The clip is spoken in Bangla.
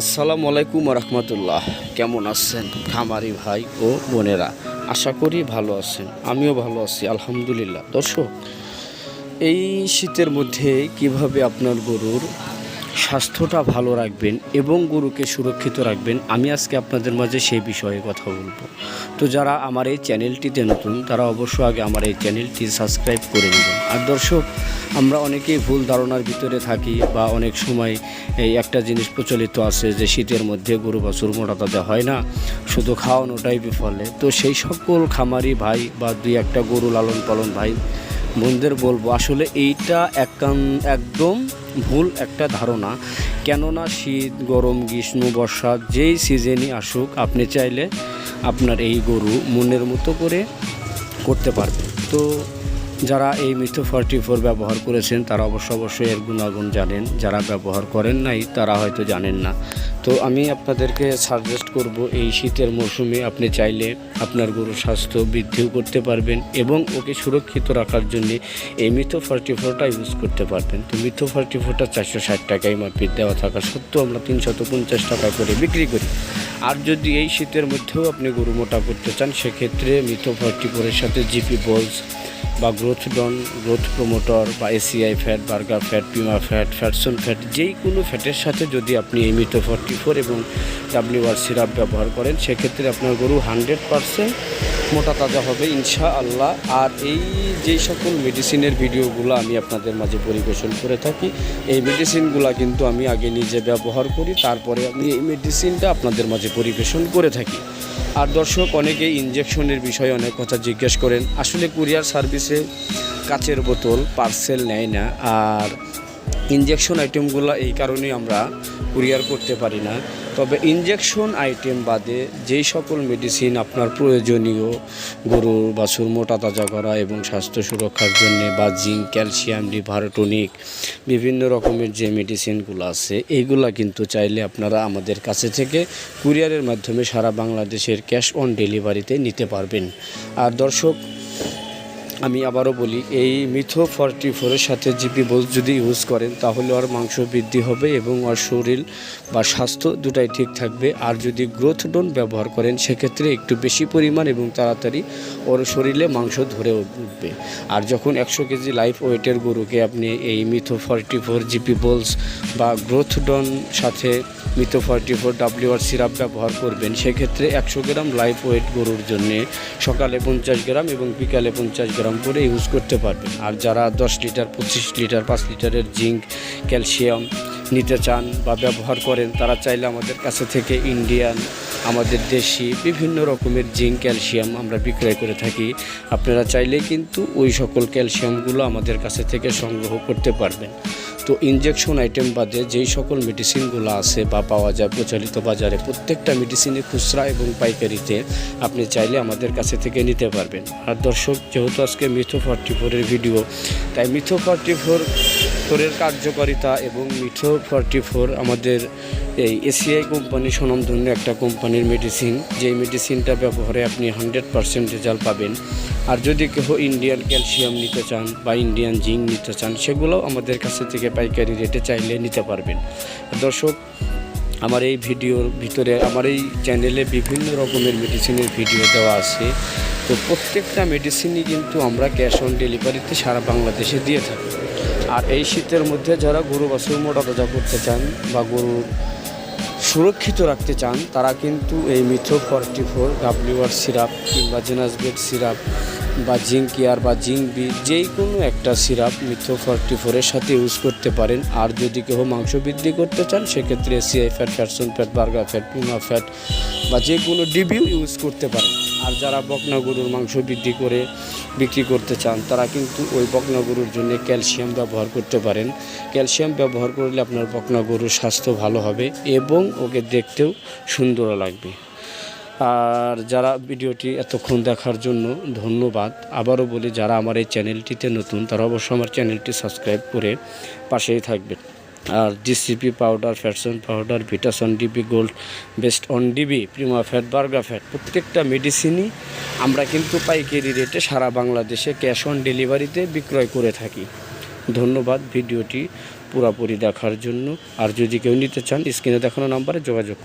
আসসালামু আলাইকুম রহমতুল্লাহ কেমন আছেন খামারি ভাই ও বোনেরা? আশা করি ভালো আছেন, আমিও ভালো আছি, আলহামদুলিল্লাহ। দর্শক, এই শীতের মধ্যে কীভাবে আপনার গরুর স্বাস্থ্যটা ভালো রাখবেন এবং গরুকে সুরক্ষিত রাখবেন। আমি আজকে আপনাদের মাঝে সেই বিষয়ে কথা বলব। তো যারা আমার এই চ্যানেলটিতে নতুন, তারা অবশ্য আগে আমার এই চ্যানেলটি সাবস্ক্রাইব করে নেবেন। আর দর্শক, আমরা অনেকেই ভুল ধারণার ভিতরে থাকি বা অনেক সময় এই একটা জিনিস প্রচলিত আছে যে শীতের মধ্যে গরু বাছুর মোটা তাজা হয় না, শুধু খাওয়ানোটাই বিফলে। তো সেই সকল খামারি ভাই বা দুই একটা গরু লালন পালন ভাই বোনদের বলব, আসলে এইটা একান একদম ভুল একটা ধারণা। কেননা শীত, গরম, গ্রীষ্ম, বর্ষা যেই সিজনই আসুক, আপনি চাইলে আপনার এই গরু মনের মতো করে করতে পারবেন। তো যারা এই মিথো ফর্টি ফোর ব্যবহার করেছেন, তারা অবশ্য অবশ্যই এর গুণাগুণ জানেন। যারা ব্যবহার করেন নাই, তারা হয়তো জানেন না। তো আমি আপনাদেরকে সাজেস্ট করব, এই শীতের মৌসুমে আপনি চাইলে আপনার গরুর স্বাস্থ্য বৃদ্ধিও করতে পারবেন এবং ওকে সুরক্ষিত রাখার জন্যে এই মিথো ফর্টি ফোরটা ইউজ করতে পারবেন। তো মিথো ফর্টি ফোরটা চারশো ষাট টাকায় মাপির দেওয়া থাকা সত্ত্বেও আমরা তিনশত পঞ্চাশ টাকা করে বিক্রি করি। আর যদি এই শীতের মধ্যেও আপনি গরু মোটা করতে চান, সেক্ষেত্রে মিথো ফর্টি ফোরের সাথে জিপি বলস বা গ্রোথ ডন গ্রোথ প্রোমোটর বা এসিআই ফ্যাট বার্গার ফ্যাট পিমা ফ্যাট ফ্যাটসন ফ্যাট যেই কোনো ফ্যাটের সাথে যদি আপনি এই মিটো ফর্টি ফোর এবং ডাব্লিউআর সিরাপ ব্যবহার করেন, সেক্ষেত্রে আপনার গরু হান্ড্রেড পারসেন্ট মোটা তাজা হবে ইনশা আল্লাহ আর এই যেই সকল মেডিসিনের ভিডিওগুলো আমি আপনাদের মাঝে পরিবেশন করে থাকি, এই মেডিসিনগুলো কিন্তু আমি আগে নিজে ব্যবহার করি, তারপরে আমি এই মেডিসিনটা আপনাদের মাঝে পরিবেশন করে থাকি। আর দর্শক, অনেকে ইনজেকশনের বিষয়ে অনেক কথা জিজ্ঞেস করেন, আসলে কুরিয়ার সার্ভিসে কাচের বোতল পার্সেল নেয় না, আর ইনজেকশন আইটেমগুলো এই কারণেই আমরা কুরিয়ার করতে পারি না। তবে ইনজেকশন আইটেম বাদে যেই সকল মেডিসিন আপনার প্রয়োজনীয়, গরুর বাছুর, মোটা তাজা করা এবং স্বাস্থ্য সুরক্ষার জন্য বা জিঙ্ক, ক্যালসিয়াম লিভার টনিক বিভিন্ন রকমের যে মেডিসিনগুলো আছে এইগুলা কিন্তু চাইলে আপনারা আমাদের কাছে থেকে কুরিয়ারের মাধ্যমে সারা বাংলাদেশের ক্যাশ অন ডেলিভারিতে নিতে পারবেন। আর দর্শক আমি আবারও বলি, এই মিথো ফর্টি ফোরের সাথে জিপি বোস যদি ইউজ করেন, তাহলে ওর মাংস বৃদ্ধি হবে এবং ওর শরীর বা স্বাস্থ্য দুটাই ঠিক থাকবে। আর যদি গ্রোথ ডোন ব্যবহার করেন, সেক্ষেত্রে একটু বেশি পরিমাণ এবং তাড়াতাড়ি ওর শরীরে মাংস ধরে উঠবে। আর যখন একশো কেজি লাইফ ওয়েটের গরুকে আপনি এই মিথো ফর্টি ফোর জিপি বোলস বা গ্রোথ ডন সাথে মিথো ফর্টি ফোর ডাব্লিউআর সিরাপ ব্যবহার করবেন, সেক্ষেত্রে একশো গ্রাম লাইফ ওয়েট গরুর জন্যে সকালে পঞ্চাশ গ্রাম এবং বিকালে পঞ্চাশ গ্রাম করে ইউজ করতে পারবেন। আর যারা দশ লিটার পঁচিশ লিটার পাঁচ লিটারের জিঙ্ক ক্যালসিয়াম নিতে চান বা ব্যবহার করেন, তারা চাইলে আমাদের কাছে থেকে ইন্ডিয়ান আমাদের দেশি, বিভিন্ন রকমের জিঙ্ক ক্যালসিয়াম আমরা বিক্রয় করে থাকি। আপনারা চাইলে কিন্তু ওই সকল ক্যালসিয়ামগুলো আমাদের কাছে থেকে সংগ্রহ করতে পারবেন। তো ইনজেকশন আইটেম বাদে যেই সকল মেডিসিনগুলো আছে বা পাওয়া যায় প্রচলিত বাজারে, প্রত্যেকটা মেডিসিনে খুচরা এবং পাইকারিতে আপনি চাইলে আমাদের কাছে থেকে নিতে পারবেন। আর দর্শক, যেহেতু আজকে মিথো ফর্টি ফোরের ভিডিও তাই মিথো ফর্টি ফোর ফোরের কার্যকারিতা এবং মিঠো ফর্টি ফোর আমাদের এই এসিআই কোম্পানি স্বনামধন্য একটা কোম্পানির মেডিসিন যেই মেডিসিনটা ব্যবহারে আপনি হান্ড্রেড পারসেন্ট রেজাল্ট পাবেন। আর যদি কেউ ইন্ডিয়ান ক্যালসিয়াম নিতে চান বা ইন্ডিয়ান জিঙ্ক নিতে চান, সেগুলোও আমাদের কাছে থেকে পাইকারি রেটে চাইলে নিতে পারবেন। দর্শক, আমার এই ভিডিওর ভিতরে, আমার এই চ্যানেলে বিভিন্ন রকমের মেডিসিনের ভিডিও দেওয়া আছে। তো প্রত্যেকটা মেডিসিনই কিন্তু আমরা ক্যাশ অন ডেলিভারিতে সারা বাংলাদেশে দিয়ে থাকি। আর এই শীতের মধ্যে যারা গরু বাছুর মোটা তাজা করতে চান বা গরুর সুরক্ষিত রাখতে চান, তারা কিন্তু এই মিথো ফর্টি ফোর ডাব্লিউআর সিরাপ কিংবা জেনাসবেড সিরাপ বা জিঙ্ক কেয়ার বা জিঙ্ক বি যেই কোনো একটা সিরাপ মিথো ফর্টি ফোরের সাথে ইউজ করতে পারেন। আর যদি কেউ মাংস বৃদ্ধি করতে চান, সেক্ষেত্রে CI fat, Fatson fat, burger fat পিমা fat বা যে কোনো ডিবিউ ইউজ করতে পারেন। আর যারা বকনা গরুর মাংস বৃদ্ধি করে বিক্রি করতে চান, তারা কিন্তু ওই বকনা গরুর জন্য ক্যালসিয়াম ব্যবহার করতে পারেন। ক্যালসিয়াম ব্যবহার করলে আপনার বকনা গরুর স্বাস্থ্য ভালো হবে এবং ওকে দেখতেও সুন্দর লাগবে। আর যারা ভিডিওটি এতক্ষণ দেখার জন্য ধন্যবাদ। আবারও বলি, যারা আমার এই চ্যানেলটিতে নতুন, তারা অবশ্য আমার চ্যানেলটি সাবস্ক্রাইব করে পাশেই থাকবেন। আর DCP powder Fatson powder Vitas on DB, gold best on DB, Prima fat, burger fat, প্রত্যেকটা মেডিসিনই আমরা কিন্তু পাইকারি রেটে সারা বাংলাদেশে ক্যাশ অন ডেলিভারিতে বিক্রয় করে থাকি ধন্যবাদ ভিডিওটি পুরাপুরি দেখার জন্য আর যদি কেউ নিতে চান, স্ক্রিনে দেখানো নাম্বারে যোগাযোগ।